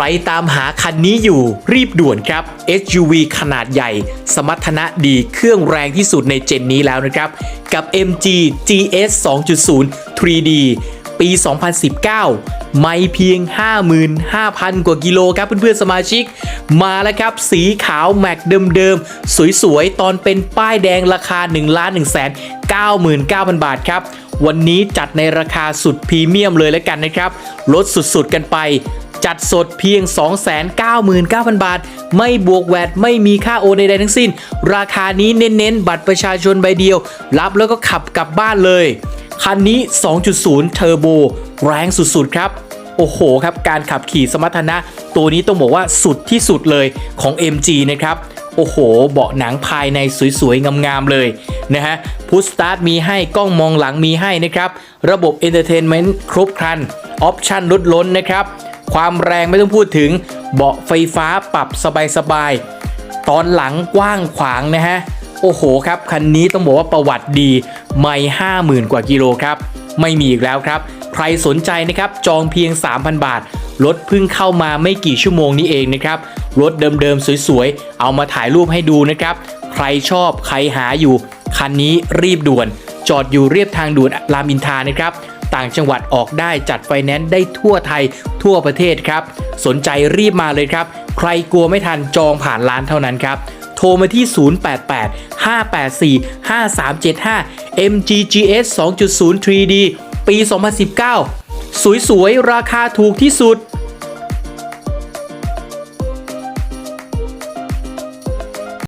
รตามหาคันนี้อยู่รีบด่วนครับ SUV ขนาดใหญ่ สมรรถนะดีเครื่องแรงที่สุดในเจนนี้แล้วนะครับ กับ MG GS 2.0 3D ปี 2019 ไม่เพียง 55,000 กว่ากิโลครับเพื่อนๆสมาชิก มาแล้วครับ สีขาวแม็กเดิมๆ สวยๆ ตอนเป็นป้ายแดงราคา 1 1 9 9 0 0 0บาทครับ วันนี้จัดในราคาสุดพรีเมียมเลยแล้วกันนะครับ ลดสุดๆกันไป จัดสดเพียง 299,000 บาท ไม่บวกแวดไม่มีค่าโอนใดๆทั้งสิ้น ราคานี้เน้นๆ บัตรประชาชนใบเดียว รับแล้วก็ขับกลับบ้านเลย คันนี้ 2.0 เทอร์โบ แรงสุดๆ ครับโอ้โหครับ การขับขี่สมรรถนะ ตัวนี้ต้องบอกว่าสุดที่สุดเลยของ MG นะครับ โอ้โห เบาะหนังภายในสวยๆ งามๆ เลย นะฮะพุชสตาร์ทมีให้กล้องมองหลังมีให้นะครับ ระบบเอนเตอร์เทนเมนต์ครบครัน ออปชั่นลดล้นนะครับ ความแรงไม่ต้องพูดถึง เบาะไฟฟ้าปรับสบายๆ ตอนหลังกว้างขวางนะฮะ โอ้โหครับ คันนี้ต้องบอกว่าประวัติดี ไม่ห้าหมื่นกว่ากิโลครับ ไม่มีอีกแล้วครับ ใครสนใจนะครับจองเพียง 3,000 บาทรถเพิ่งเข้ามาไม่กี่ชั่วโมงนี้เองนะครับ รถเดิมๆ สวยๆ เอามาถ่ายรูปให้ดูนะครับ ใครชอบใครหาอยู่ คันนี้รีบด่วน จอดอยู่เรียบทางด่วนรามอินทานะครับ ต่างจังหวัดออกได้จัดไฟแนนซ์ได้ทั่วไทยทั่วประเทศครับ สนใจรีบมาเลยครับ ใครกลัวไม่ทันจองผ่านร้านเท่านั้นครับ โทรมาที่ 088 584 5375 MGGS 2.0 3D ปี 2019 สวยๆ ราคาถูกที่สุด